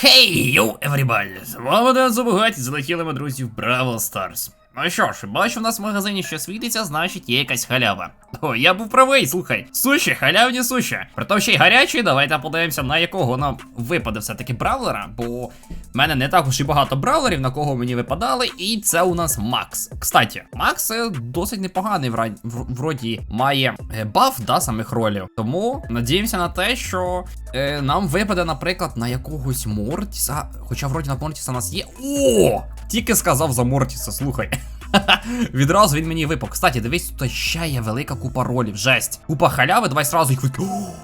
Хей, йоу, everybody! З вами Дензо Забугаті, залетіли ми, друзі, в Бравл Старс. Ну що ж, бачу, в нас в магазині що світиться, значить є якась халява. О, я був правий, слухай. Суші, халявні суші. Притом ще й гарячі, давайте подивимося, на якого нам випаде все-таки бравлера, бо в мене не так уж і багато бравлерів, на кого мені випадали, і це у нас Макс. Кстати, Макс е, досить непоганий вроді має е, баф да, самих ролів. Тому надіємося на те, що е, нам випаде, наприклад, на якогось Мортіса. Хоча вроді на Мортіса у нас є. О! Тільки сказав за Мортіса, слухай. Відразу він мені випав. Кстати, дивись, тут ще є велика купа ролів. Жесть. Купа халяви, давай сразу їх вик...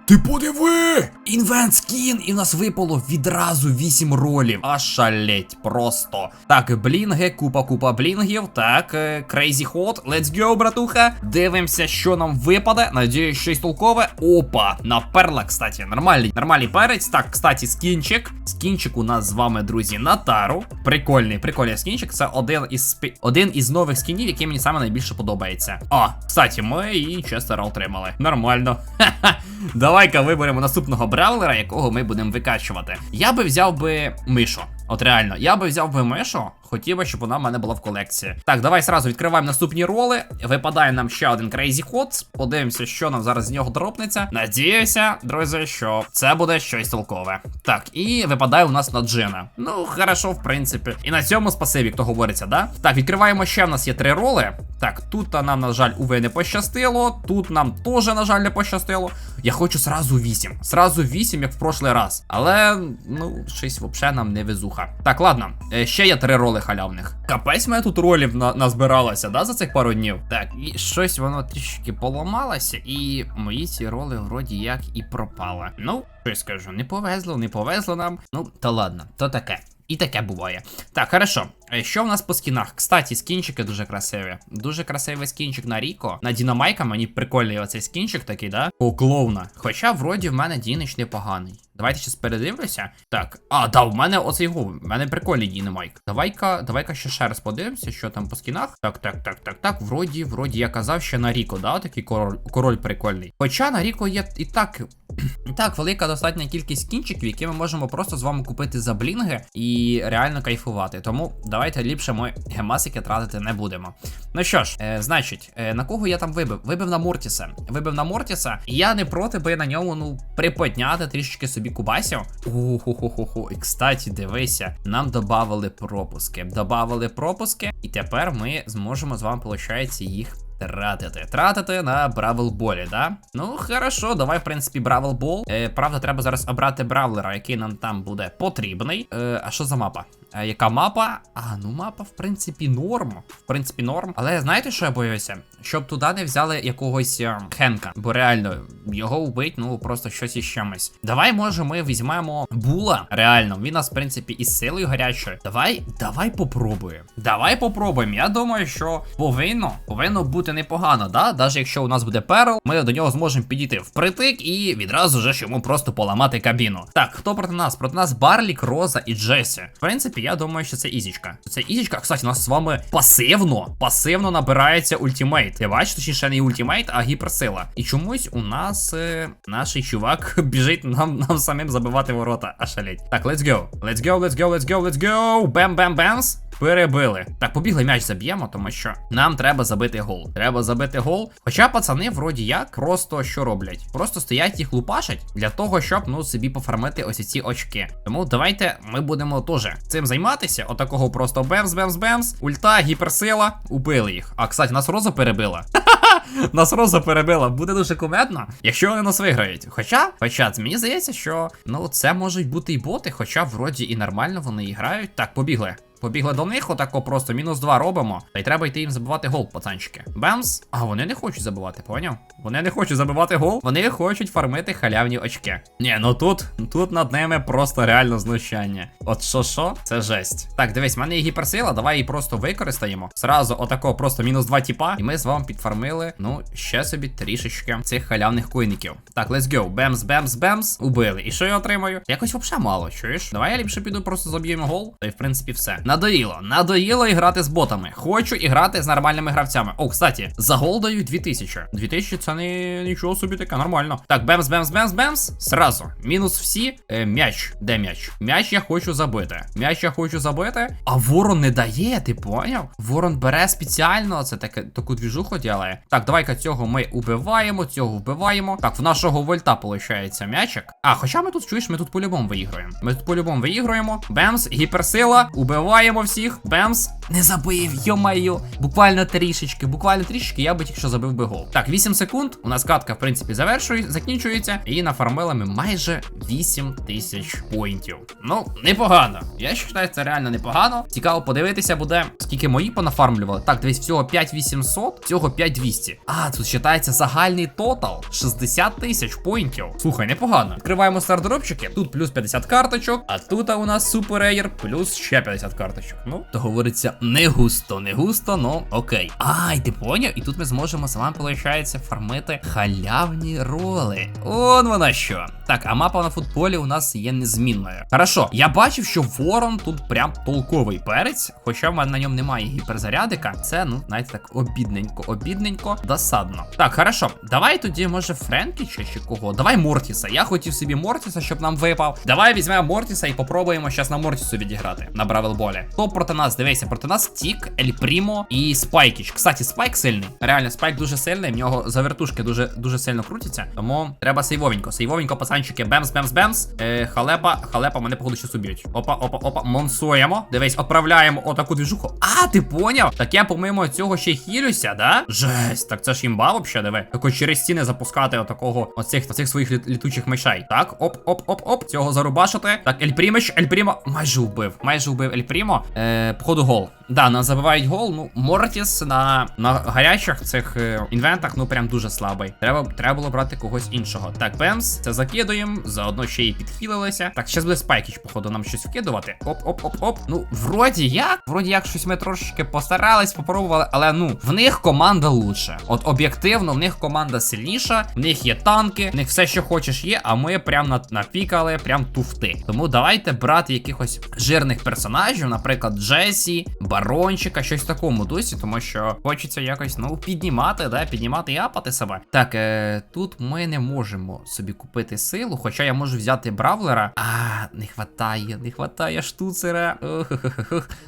Ти подиви! Інвент скін! І в нас випало відразу 8 ролів. А шалеть просто. Так, блінги, купа купа блінгів. Так, Crazy Hot. Let's go, братуха. Дивимося, що нам випаде. Надіюсь, щось толкове. Опа, на перла, кстати. Нормальний, нормальний перець. Так, кстати, скінчик. Скінчик у нас з вами, друзі, на тару. Прикольний, прикольний скінчик. Це один із спі- один із нових скінів, який мені саме найбільше подобається. О, кстати, ми і Честера отримали. Нормально. Ха-ха. Давай-ка виберемо наступного бравлера, якого ми будемо викачувати. Я би взяв би мишу. От реально, я би взяв би мишу, хотів би, щоб вона в мене була в колекції. Так, давай сразу відкриваємо наступні роли. Випадає нам ще один Crazy Hot. Подивимося, що нам зараз з нього дропнеться. Надіюся, друзі, що це буде щось толкове. Так, і випадає у нас на Джина. Ну, хорошо, в принципі. І на цьому спасибі, хто говориться, да? Так, відкриваємо ще в нас є три роли. Так, тут нам, на жаль, уви не пощастило. Тут нам теж, на жаль, не пощастило. Я хочу сразу 8. Сразу 8, як в прошлий раз. Але, ну, щось взагалі нам не везуха. Так, ладно, е, ще є три роли халявних. Капець мене тут ролів на назбиралося, да, за цих пару днів. Так, і щось воно трішки поламалося, і мої ці роли вроді як і пропали. Ну, що я скажу, не повезло, не повезло нам. Ну, та ладно, то таке. І таке буває. Так, хорошо. Е, Що в нас по скінах? Кстати, скінчики дуже красиві. Дуже красивий скінчик на Ріко. На Дінамайка мені прикольний оцей скінчик такий, да? У клоуна. Хоча вроді в мене Дінич непоганий. Давайте щас передивлюся. Так. А, да, в мене оцей губ. В мене прикольний Дінамайк. Давай-ка, давай-ка ще ще раз подивимося, що там по скінах. Так, так, так, так, так. Вроді, вроді, я казав, що на Ріко, да, такий король, король прикольний. Хоча на Ріко є і так. Так, велика достатня кількість кінчиків, які ми можемо просто з вами купити за блінги і реально кайфувати. Тому давайте ліпше ми гемасики тратити не будемо. Ну що ж, е, значить, е, на кого я там вибив? Вибив на Мортіса. Вибив на Мортіса. І я не проти би на ньому, ну, приподняти трішечки собі кубасів. Уху-ху-ху-ху. І кстати, дивися, нам додавали пропуски. Додавали пропуски, і тепер ми зможемо з вами, виходить, їх. Тратити. Тратити на Бравл Болі, да? Ну, хорошо, давай, в принципі, Бравл Бол. Е, правда, треба зараз обрати бравлера, який нам там буде потрібний. Е, а що за мапа? Е, яка мапа? А, ну мапа, в принципі, норм. В принципі, норм. Але знаєте, що я боюся? Щоб туди не взяли якогось е, Хенка. Бо реально, його вбить, ну просто щось із чимось. Давай, може, ми візьмемо Була. Реально, він нас, в принципі, із силою гарячою. Давай, давай попробуємо. Давай попробуємо. Я думаю, що повинно, повинно бути непогано, да? Навіть якщо у нас буде перл, ми до нього зможемо підійти впритик і відразу ж йому просто поламати кабіну. Так, хто проти нас? Проти нас Барлік, Роза і Джесі. В принципі, я думаю, що це ізічка. Це ізічка, кстати, у нас з вами пасивно, пасивно набирається ультимейт. Я бачу, точніше не ультимейт, а гіперсила. І чомусь у нас е, наш чувак біжить нам, нам самим забивати ворота. А шалеть. Так, let's go. Let's go, let's go, let's go, let's go. Бем бем бемс. Перебили. Так, побігли м'яч заб'ємо, тому що нам треба забити гол. Треба забити гол. Хоча пацани, вроді як, просто що роблять? Просто стоять їх лупашать для того, щоб ну собі пофармити ось ці очки. Тому давайте ми будемо теж цим займатися. Отакого просто бемс, бемс, бемс. Ульта, гіперсила. Убили їх. А кстати, нас роза перебила. Нас роза перебила, буде дуже кумедно, якщо вони нас виграють. Хоча, хоча, мені здається, що ну це можуть бути і боти, хоча вроді і нормально вони і грають. Так, побігли. Побігли до них, отако просто мінус 2 робимо. Та й треба йти їм забивати гол, пацанчики. Бемс. А вони не хочуть забивати, поняв? Вони не хочуть забивати гол, вони хочуть фармити халявні очки. Ні, ну тут, тут над ними просто реально знущання. От що що, це жесть. Так, дивись, в мене є гіперсила, давай її просто використаємо. Сразу отако просто мінус 2 тіпа. І ми з вами підфармили, ну, ще собі трішечки цих халявних койників. Так, let's go. Бемс, бемс, бемс. Убили. І що я отримаю? Якось взагалі мало, чуєш? Давай я ліпше піду, просто заб'ємо гол. Та й в принципі все. Надоїло. Надоїло іграти з ботами. Хочу іграти з нормальними гравцями. О, кстати, за гол дають 2000. 2000 це не нічого собі таке, нормально. Так, бемс, бемс, бемс, бемс. Сразу. Мінус всі. Е, м'яч. Де м'яч? М'яч я хочу забити. М'яч я хочу забити. А ворон не дає, ти поняв? Ворон бере спеціально. Це таке таку двіжуху ділає. Так, давай-ка цього ми убиваємо, цього вбиваємо. Так, в нашого вольта виходить м'ячик. А, хоча ми тут чуєш, ми тут по-любому виіграємо. Ми тут по-любому виіграємо. Бемс, гіперсила, убиваємо всіх. Бемс. Не забив, йо-майо. Буквально трішечки, буквально трішечки, я би тільки що забив би гол. Так, 8 секунд. У нас катка, в принципі, завершує, закінчується. І нафармили ми майже 8 тисяч поінтів. Ну, непогано. Я вважаю, це реально непогано. Цікаво подивитися буде, скільки мої понафармлювали. Так, дивись, всього 5800, всього 5200. А, тут вважається загальний тотал 60 тисяч поінтів. Слухай, непогано. Відкриваємо стардропчики. Тут плюс 50 карточок, а тут у нас суперейр плюс ще 50 карточок. Ну, то говориться, не густо, не густо, ну окей. А, і ти поняв? І тут ми зможемо з вами, виходить, фармити халявні роли. Он вона що. Так, а мапа на футболі у нас є незмінною. Хорошо, я бачив, що ворон тут прям толковий перець, хоча в мене на ньому немає гіперзарядика. Це, ну, знаєте, так обідненько, обідненько, досадно. Так, хорошо, давай тоді, може, Френкі чи ще кого? Давай Мортіса. Я хотів собі Мортіса, щоб нам випав. Давай візьмемо Мортіса і попробуємо зараз на Мортісу відіграти на Бравелболі. Хто проти нас? Дивися, проти нас Тік, Ель Прімо і Спайкіч. Кстати, Спайк сильний. Реально, Спайк дуже сильний, в нього завертушки дуже дуже сильно крутяться. Тому треба сейвовенько. Сейвовенько, пацанчики, бемс, бемс, бемс. Е, халепа, халепа, мене походу щас уб'ють. Опа, опа, опа, монсуємо. Дивись, відправляємо отаку двіжуху. А, ти поняв? Так я помимо цього ще хілюся, да? Жесть, так це ж імба вообще, диви. Тако через стіни запускати отакого оцих, оцих своїх літ- літучих мишей. Так, оп, оп, оп, оп. Цього зарубашити. Так, Ель Прімич, Ель Прімо. Майже вбив. Майже вбив Ель Прімо. Е, походу гол. Да, нас забивають гол. Ну, Мортіс на, на гарячих цих е, інвентах, ну прям дуже слабий. Треба, треба було брати когось іншого. Так, Бемс, це закидуємо. Заодно ще й підхилилися. Так, зараз буде спайкіч, походу, нам щось вкидувати. Оп, оп, оп, оп. Ну, вроді як, вроді як щось ми трошечки постарались, попробували, але ну, в них команда лучше. От об'єктивно, в них команда сильніша, в них є танки, в них все, що хочеш, є, а ми прям на, напікали, прям туфти. Тому давайте брати якихось жирних персонажів, наприклад, Джесі, Барончика, щось такому дусі, тому що хочеться якось ну піднімати, да, піднімати і апати себе. Так, е, тут ми не можемо собі купити силу, хоча я можу взяти бравлера. А, не хватає, не хватає штуцера.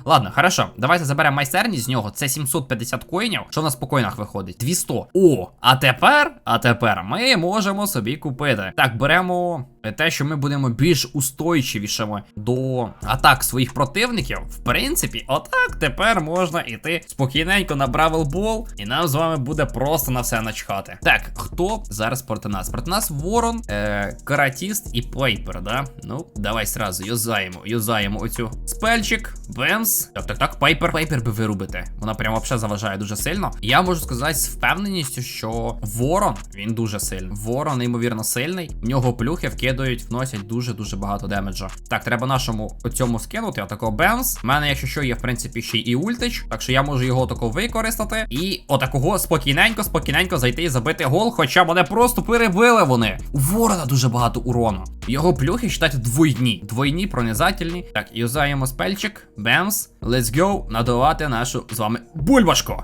Ладно, хорошо, давайте заберемо майстерність з нього. Це 750 коїнів. Що по коїнах виходить? 200. О, а тепер, а тепер ми можемо собі купити. Так, беремо те, що ми будемо більш устойчивішими до атак своїх противників. В принципі, отак тепер можна іти спокійненько на Бравл Бол, і нам з вами буде просто на все начхати. Так, хто зараз проти нас? Проти нас Ворон, е, Каратіст і Пейпер, да? Ну, давай сразу юзаємо, юзаємо оцю спельчик, бемс. Так, так, так, Пейпер, Пейпер би вирубити. Вона прям вообще заважає дуже сильно. Я можу сказати з впевненістю, що Ворон, він дуже сильний. Ворон, неймовірно сильний. В нього плюхи вкидують, вносять дуже-дуже багато демеджа. Так, треба нашому цьому скинути, отако бемс. У мене, якщо що, є, в принципі, ще і ультич, так що я можу його тако використати. І отакого спокійненько, спокійненько зайти і забити гол, хоча мене просто перебили вони. У ворона дуже багато урону. Його плюхи, вважайте, двойні. Двойні, пронизательні. Так, юзаємо спельчик, бемс. Let's go надавати нашу з вами бульбашку.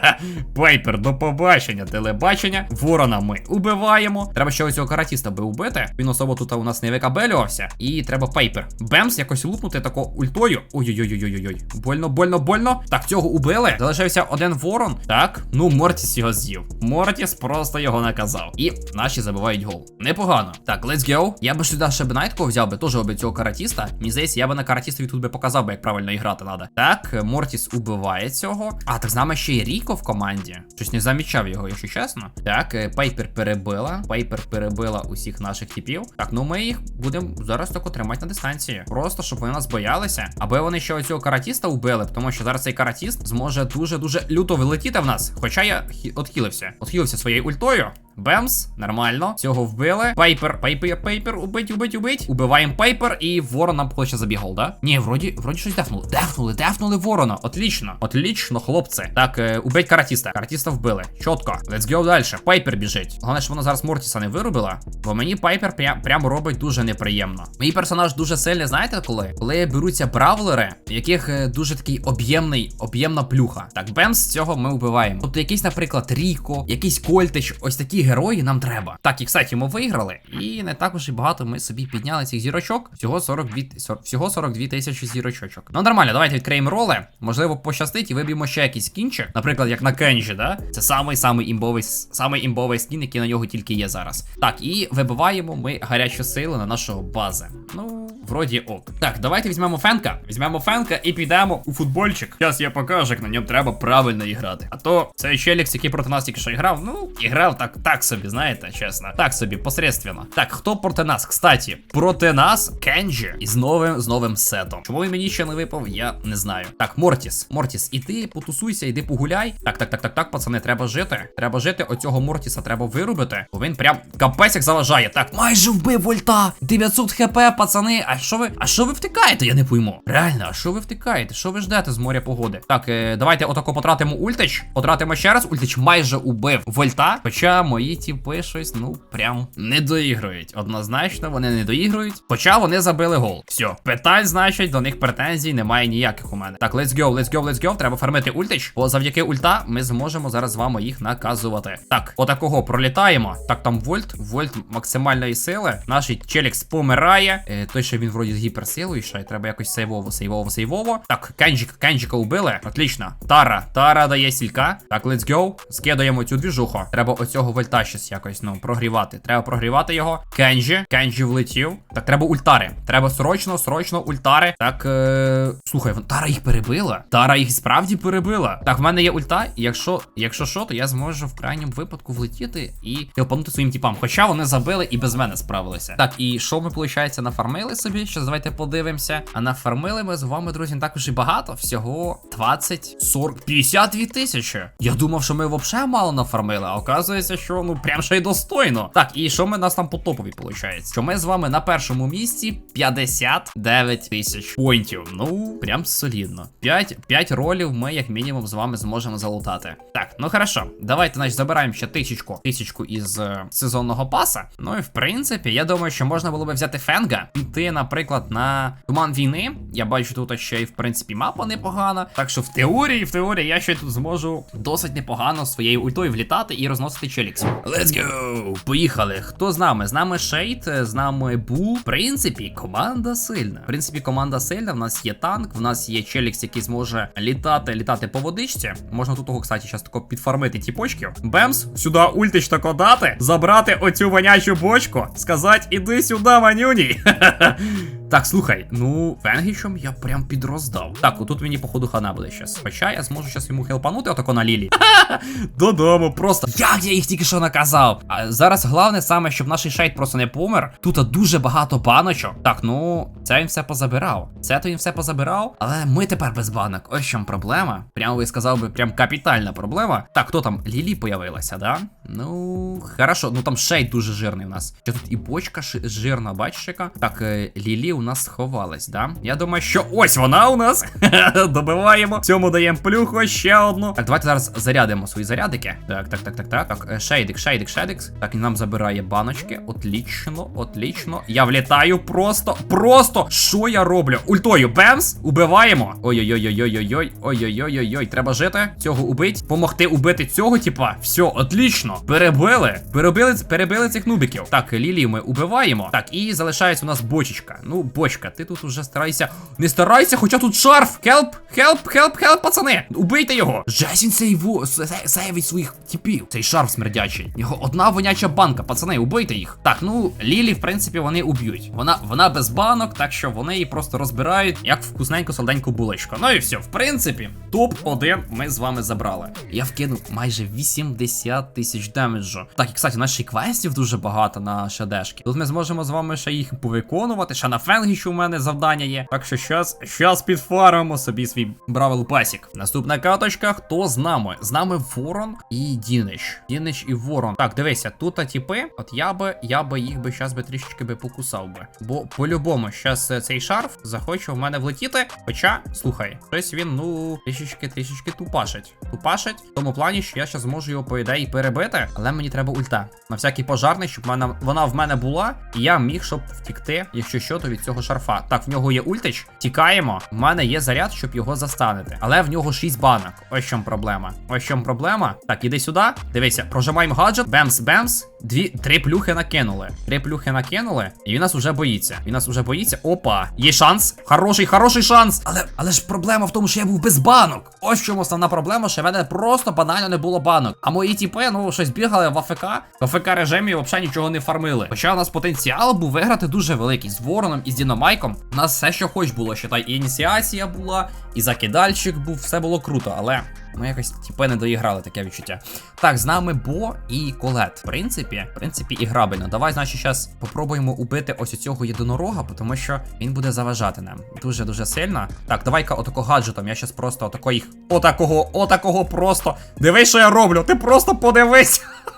Пейпер, до побачення, телебачення. Ворона ми убиваємо. Треба ще ось цього каратіста би убити. Він особо тут у нас не викабелювався. І треба пейпер. Бемс якось лупнути тако ультою. Ой-ой-ой-ой-ой. Больно, больно, больно. Так, цього убили. Залишився один ворон. Так, ну Мортіс його з'їв. Мортіс просто його наказав. І наші забивають гол. Непогано. Так, let's go. Я би сюди ще б найтку взяв би, теж оби цього каратіста. Мені здається, я би на каратістові тут би показав би, як правильно грати треба. Так, Мортіс убиває цього. А, так з нами ще й Ріко в команді. Щось не замічав його, якщо чесно. Так, е, Пейпер перебила. Пейпер перебила усіх наших типів. Так, ну ми їх будемо зараз тако тримати на дистанції. Просто щоб вони нас боялися. Аби вони ще оцього каратіста убили, тому що зараз цей каратіст зможе дуже-дуже люто вилетіти в нас. Хоча я отхилився. Отхилився своєю ультою. Бемс, нормально. Цього вбили. Пейпер, пейпер, пейпер, убить, убить, убить. Убиваємо пейпер і ворон нам хоче забігал, да? Ні, вроді, вроді щось дефнули. Дефнули, дефнули ворона. Отлично. Отлично, хлопці. Так, е, убить каратіста. Каратіста вбили. Чітко. Let's go далі. Пейпер біжить. Головне, що вона зараз Мортіса не вирубила. Бо мені Пайпер прям, прям робить дуже неприємно. Мій персонаж дуже сильний, знаєте коли? Коли беруться бравлери, в яких е, дуже такий об'ємний, об'ємна плюха. Так, Бемс цього ми вбиваємо. Тобто якийсь, наприклад, Ріко, якийсь Кольтич, ось такі герої нам треба. Так, і кстати, ми виграли. І не також і багато ми собі підняли цих зірочок. Всього 42, всього 42 тисячі зірочочок. Ну нормально, давайте відкриємо роли. Можливо, пощастить і виб'ємо ще якийсь кінчик. Наприклад, як на Кенджі, да? Це самий самий імбовий, самий імбовий скін, який на нього тільки є зараз. Так, і вибиваємо ми гарячу силу на нашого бази. Ну, вроді ок. Так, давайте візьмемо фенка. Візьмемо фенка і підемо у футбольчик. Зараз я покажу, як на ньому треба правильно іграти. А то цей челікс, який проти нас тільки що грав, ну, і грав так, так собі, знаєте, чесно. Так собі, посередственно. Так, хто проти нас? Кстати, проти нас Кенджі із новим з новим сетом. Чому він мені ще не випав, я не знаю. Так, Мортіс. Мортіс, іди, потусуйся, іди погуляй. Так, так, так, так, так, пацани, треба жити. Треба жити. Оцього Мортіса треба вирубити. Бо він прям капець як заважає. Так, майже вбив вольта. 900 хп, пацани. А що ви? А що ви втикаєте? Я не пойму. Реально, а що ви втикаєте? Що ви ждете з моря погоди? Так, е, давайте отако потратимо ультич. Потратимо ще раз. Ультич майже убив вольта. Хоча мої тіпи щось, ну, прям не доігрують. Однозначно, вони не доігрують. Хоча вони забили гол. Все, питань, значить, до них претензій немає ніяких у мене. Так, let's go, let's go, let's go. Треба фармити ультич. Бо завдяки ульта ми зможемо зараз з вами їх наказувати. Так, отакого пролітаємо. Так, там вольт, вольт максимальної сили. Наш челікс помирає. Е, той, що він вроді з гіперсилою ще. Треба якось сейвово, сейвово, сейвово. Так, Кенджик, Кенджика убили. Отлично. Тара, Тара дає сілька. Так, let's go. Скидаємо цю двіжуху. Треба оцього вольта щось якось, ну, прогрівати. Треба прогрівати його. Кенджі, Кенджі влетів. Так, треба ультари. Треба срочно, срочно ультари. Так, е... слухай, вон- Тара їх перебила. Тара їх справді перебила. Так, в мене є ульта. Якщо, якщо що, то я зможу в крайньому випадку влетіти і хелпанути своїм тіпам. Хоча вони забили і без мене справилися. Так, і що ми, виходить, нафармили собі? Щас давайте подивимося. А нафармили ми з вами, друзі, також і багато. Всього 20, 40, 52 тисячі. Я думав, що ми взагалі мало нафармили, а оказується, що ну прям ще й достойно. Так, і що ми нас там по топові виходить? Що ми з вами на першому місці 59 тисяч поінтів. Ну, прям солідно. 5, 5 ролів ми, як мінімум, з вами зможемо залутати. Так, ну хорошо. Давайте, значить, забираємо ще тисячку, тисячку із е, сезонного паса. Ну і в принципі, я думаю, що можна було би взяти Фенга, піти, наприклад, на туман війни. Я бачу тут ще й в принципі мапа непогана. Так що в теорії, в теорії, я ще тут зможу досить непогано своєю ультою влітати і розносити челіксів. Let's go! Поїхали. Хто з нами? З нами Шейд, з нами Бул. В принципі, команда сильна. В принципі, команда сильна. В нас є танк, в нас є челікс, який зможе літати, літати по водичці. Можна тут того, кстати, зараз тако підфармити ті почки. Бемс, сюди ультич тако дати, забрати оцю вонячу бочку, сказати, іди сюда, манюній. Так, слухай, ну, Фенгічем я прям підроздав. Так, отут мені, походу, хана буде щас. Хоча я зможу щас йому хелпанути отако на лілі. Додому, просто. Як я їх тільки що наказав? А зараз головне саме, щоб наш шейд просто не помер. Тут дуже багато баночок. Так, ну, це він все позабирав. Це то він все позабирав. Але ми тепер без банок. Ось чому проблема. Прямо би сказав би, прям капітальна проблема. Так, хто там? Лілі появилася, да? Ну, хорошо, ну там шейд дуже жирний у нас. Що тут і бочка жирна, бачиш яка? Так, е, Лілі у нас сховалась, да? Я думаю, що ось вона у нас. Добиваємо. Цьому даємо плюху, ще одну. Так, давайте зараз зарядимо свої зарядики. Так, так, так, так, так. Так, е, шейдик, шейдик, шейдик. Так, він нам забирає баночки. Отлічно, отлічно. Я влітаю просто, просто. Що я роблю? Ультою, бемс, убиваємо. Ой-ой-ой-ой-ой-ой. Ой-ой-ой-ой-ой. Треба жити. Цього убить. Помогти убити цього, типа. Все, отлічно. Перебили. Перебили, перебили цих нубиків. Так, Лілі ми убиваємо. Так, і залишається у нас бочечка. Ну, бочка, ти тут уже старайся. Не старайся, хоча тут шарф. Хелп, хелп, хелп, хелп, пацани. Убийте його. Жесть він сейву, сейвить своїх типів. Цей шарф смердячий. Його одна воняча банка, пацани, убийте їх. Так, ну, Лілі, в принципі, вони уб'ють. Вона, вона без банок, так що вони її просто розбирають, як вкусненьку солоденьку булочку. Ну і все, в принципі, топ-1 ми з вами забрали. Я вкинув майже 80 тисяч демеджу. Так, і кстати, наших квестів дуже багато на шедешки. Тут ми зможемо з вами ще їх повиконувати, ще на фен фенги, що у мене завдання є. Так що щас, щас підфармимо собі свій Бравл Пасік. Наступна каточка, хто з нами? З нами Ворон і Дінич. Дінич і Ворон. Так, дивися, тут типи. От я би, я би їх би щас би трішечки би покусав би. Бо по-любому, щас е, цей шарф захоче в мене влетіти. Хоча, слухай, щось він, ну, трішечки, трішечки тупашить. Тупашить в тому плані, що я щас зможу його, по ідеї, перебити, але мені треба ульта. На всякий пожарний, щоб мене, вона в мене була, і я міг, щоб втікти, якщо що, то від цього шарфа. Так, в нього є ультич. Тікаємо. В мене є заряд, щоб його застанити. Але в нього 6 банок. Ось чому проблема. Ось чому проблема. Так, іди сюди. Дивися, прожимаємо гаджет. Бемс, бемс. Дві, три плюхи накинули. Три плюхи накинули. І він нас уже боїться. Він нас уже боїться. Опа. Є шанс. Хороший, хороший шанс. Але, але ж проблема в тому, що я був без банок. Ось чому основна проблема, що в мене просто банально не було банок. А мої тіпи, ну, щось бігали в АФК. В АФК режимі взагалі нічого не фармили. Хоча у нас потенціал був виграти дуже великий. З Вороном і з Діномайком. У нас все, що хоч було. Считай, і ініціація була, і закидальщик був, все було круто, але. Ми якось типи не доіграли таке відчуття. Так, з нами Бо і Колет. В принципі, в принципі, іграбельно. Давай, значить, зараз попробуємо убити ось цього єдинорога, тому що він буде заважати нам. Дуже дуже сильно. Так, давай-ка отако гаджетом. Я щас просто отако їх. Отакого, отакого просто. Дивись, що я роблю. Ти просто подивись.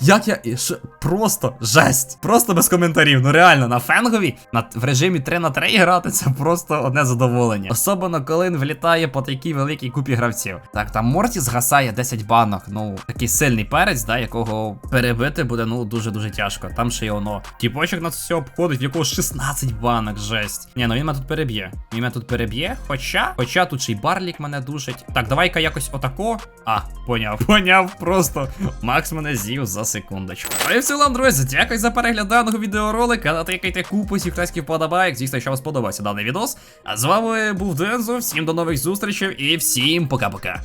Як я. і Просто жесть. Просто без коментарів. Ну реально, на фенгові на, в режимі 3 на 3 грати це просто одне задоволення. Особливо, коли він влітає по такій великій купі гравців. Так, там Морті згасає 10 банок. Ну, такий сильний перець, да, якого перебити буде ну дуже-дуже тяжко. Там ще й воно. Тіпочок на все обходить, в якого 16 банок, жесть. Ні, ну він мене тут переб'є. Він мене тут переб'є. Хоча, хоча тут ще й барлік мене душить. Так, давай-ка якось отако. А, поняв. Поняв просто. Макс мене з'їв за секундочку. А і в цілому, друзі, дякую за перегляд даного відеоролика. Натикайте купу всіх тайських вподобайок. Звісно, що вам сподобався даний відос. А з вами був Дензо. Всім до нових зустрічей і всім пока-пока.